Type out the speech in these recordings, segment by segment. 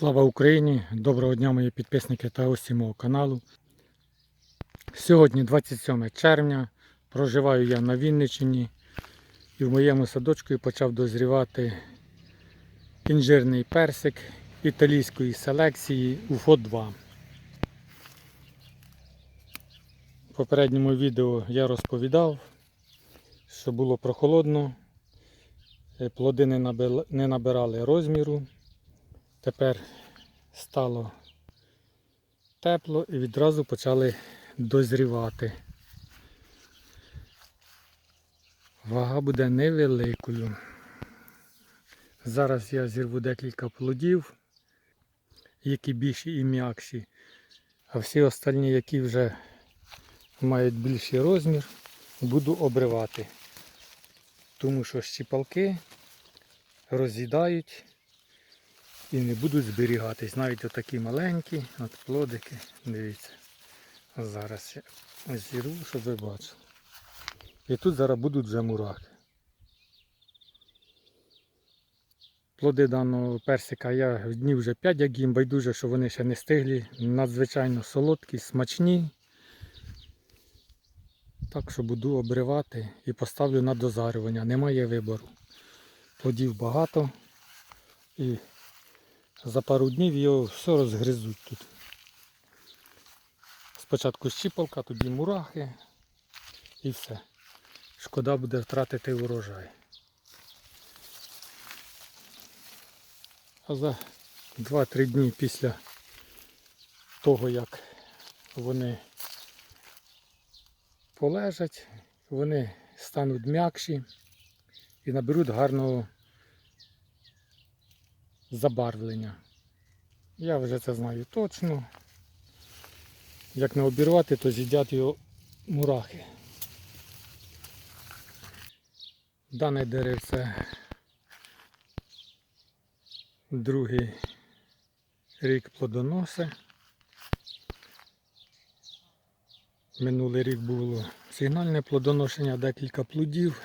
Слава Україні! Доброго дня, мої підписники та гості мого каналу. Сьогодні 27 червня. Проживаю я на Вінниччині і в моєму садочку почав дозрівати інжирний персик італійської селекції УФО 2. В попередньому відео я розповідав, що було прохолодно, е, плоди не набирали розміру. Тепер стало тепло і відразу почали дозрівати. Вага буде невеликою. Зараз я зірву декілька плодів, які більші і м'якші, а всі остальні, які вже мають більший розмір, буду обривати. Тому що щіпалки роз'їдають і не будуть зберігатись. Навіть отакі маленькі, от плодики, дивіться. Зараз я зірву, щоб ви бачили. І тут зараз будуть вже мурахи. Плоди даного персика я днів вже 5, як їм байдуже, що вони ще не стиглі. Надзвичайно солодкі, смачні. Так що буду обривати і поставлю на дозарювання. Немає вибору. Плодів багато. І за пару днів його все розгризуть тут. Спочатку щіпалка, тоді мурахи і все. Шкода буде втратити урожай. А за 2-3 дні після того, як вони полежать, вони стануть м'якші і наберуть гарного забарвлення. Я вже це знаю точно. Як не обірвати, то з'їдять його мурахи. Дане деревце другий рік плодоносе. Минулий рік було сигнальне плодоношення, декілька плодів.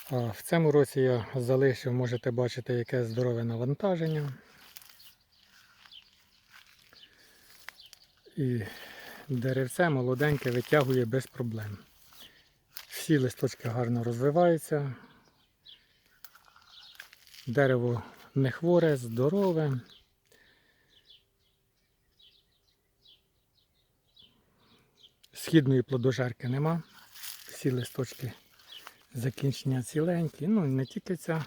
А в цьому році я залишив, можете бачити, яке здорове навантаження. І деревце молоденьке витягує без проблем. Всі листочки гарно розвиваються. Дерево не хворе, здорове. Східної плодожерки нема. Всі листочки закінчення ціленькі. Ну не тільки ця,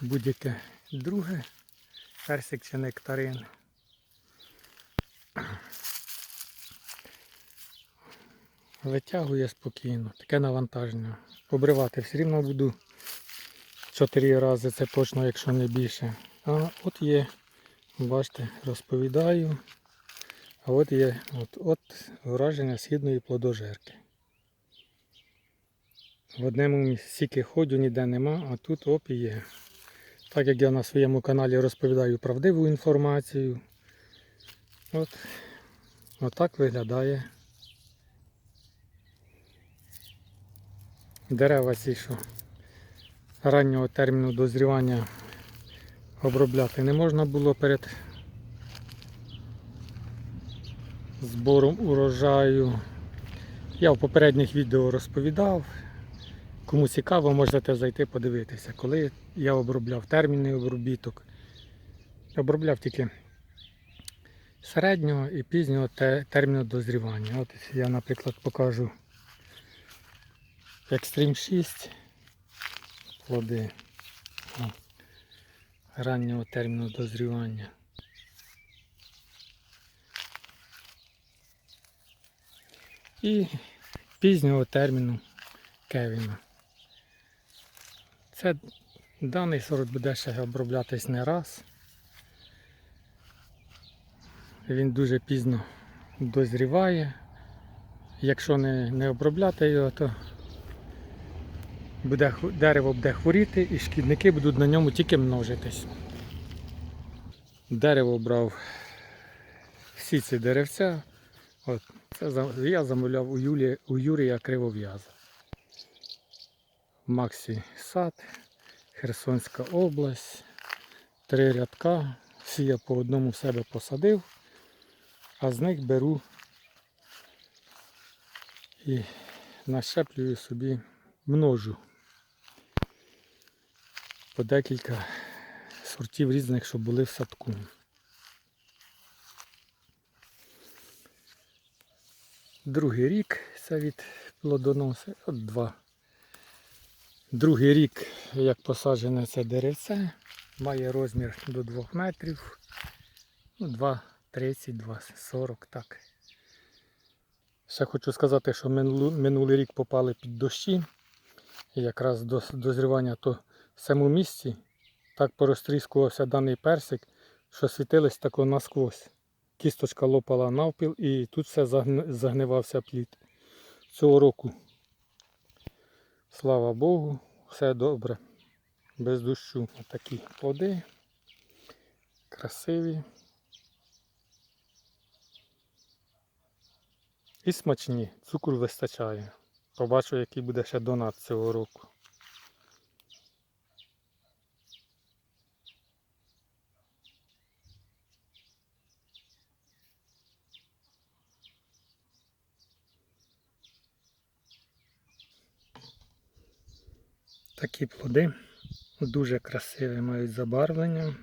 будь-яке друге персик чи нектарин. Витягує спокійно, таке навантаження. Обривати все рівно буду 4 рази, це точно, якщо не більше. А от є, бачите, розповідаю. А от є от, от враження східної плодожерки. В одному стільки ходжу, ніде нема, а тут оп і є. Так як я на своєму каналі розповідаю правдиву інформацію. От, отак виглядає. Дерева ці, що раннього терміну дозрівання обробляти не можна було перед збором урожаю. Я в попередніх відео розповідав. Кому цікаво, можете зайти подивитися, коли я обробляв термінний обробіток. Обробляв тільки середнього і пізнього терміну дозрівання. От я, наприклад, покажу Extreme 6 плоди раннього терміну дозрівання. І пізнього терміну Кевіна. Це даний сорт буде ще оброблятись не раз. Він дуже пізно дозріває. Якщо не, не обробляти його, то буде, дерево буде хворіти і шкідники будуть на ньому тільки множитись. Дерево брав всі ці деревця. От, це я замовляв у, Юлі, у Юрія Кривов'яза. Максі Сад, Херсонська область. три рядка, всі я по одному в себе посадив, а з них беру і нащеплюю собі множу по декілька сортів різних, щоб були в садку. Другий рік це від плодоноси. От два. Другий рік, як посаджене це деревце, має розмір до 2 метрів. Ну, 2,30, 2,40 так. Ще хочу сказати, що минулий рік попали під дощі. І якраз до дозрівання то в цьому місці так порозтріскувався даний персик, що світилось тако насквозь. Кісточка лопала навпіл і тут все загнивався плід. Цього року, слава Богу, все добре. Без дощу. Отакі плоди. Красиві. І смачні. Цукру вистачає. Побачу, який буде ще донат цього року. Такі плоди дуже красиві, мають забарвлення.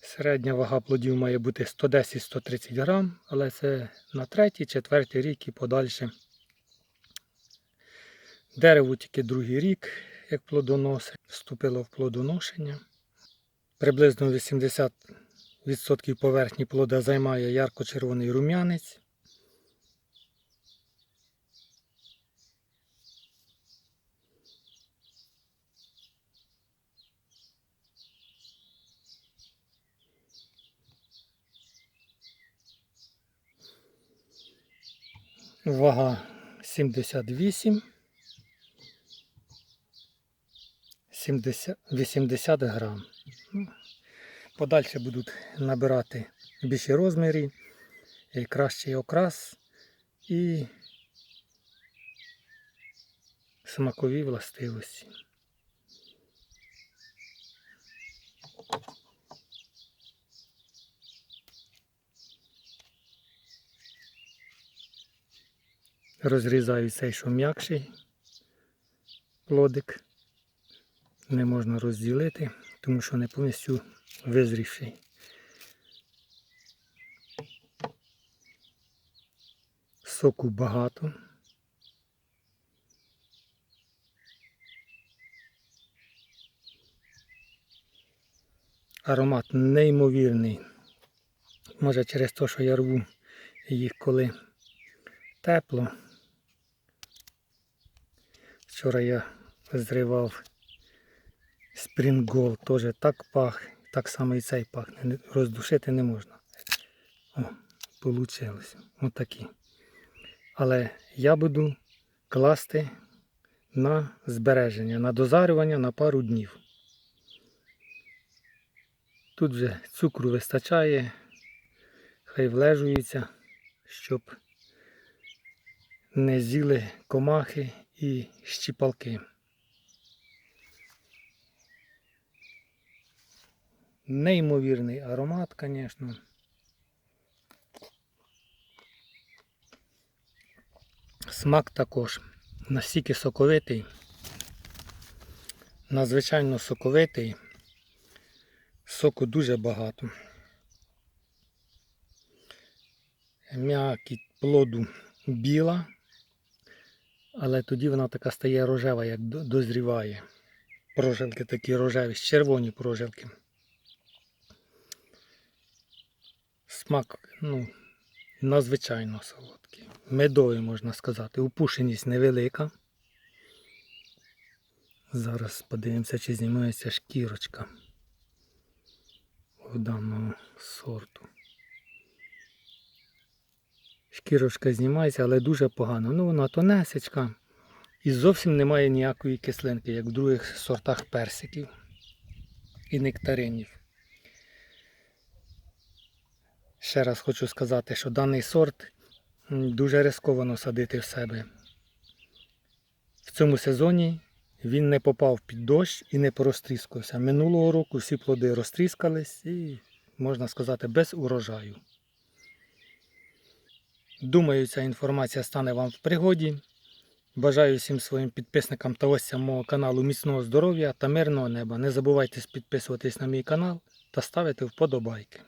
Середня вага плодів має бути 110-130 грам, але це на третій, четвертий рік і подальше. Дерево тільки другий рік, як плодоносить, вступило в плодоношення. Приблизно 80% поверхні плода займає ярко-червоний рум'янець. Вага 78. 70, 80 грам. Подальше будуть набирати більші розміри, кращий окрас і смакові властивості. Розрізаю цей, що м'якший плодик. Не можна розділити, тому що не повністю визрівший. Соку багато. Аромат неймовірний. Може через те, що я рву їх коли тепло. Вчора я зривав спрінгол, теж так пах, так само і цей пахне. Роздушити не можна. О, вийшло. Отакі. Але я буду класти на збереження, на дозарювання на пару днів. Тут вже цукру вистачає, хай влежується, щоб не з'їли комахи і щіпалки. Неймовірний аромат, звісно. Смак також настільки соковитий, надзвичайно соковитий, соку дуже багато. М'якість плоду біла, але тоді вона така стає рожева, як дозріває. Прожилки такі рожеві, червоні прожилки. Смак, ну, надзвичайно солодкий. Медовий, можна сказати. Упушеність невелика. Зараз подивимося, чи знімається шкірочка у даного сорту. Шкірочка знімається, але дуже погано. Ну, вона тонесечка. І зовсім немає ніякої кислинки, як в других сортах персиків і нектаринів. Ще раз хочу сказати, що даний сорт дуже ризиковано садити в себе. в цьому сезоні він не попав під дощ і не порозтріскався. Минулого року всі плоди розтріскались і, можна сказати, без урожаю. Думаю, ця інформація стане вам в пригоді. Бажаю всім своїм підписникам та гостям мого каналу міцного здоров'я та мирного неба. Не забувайте підписуватись на мій канал та ставити вподобайки.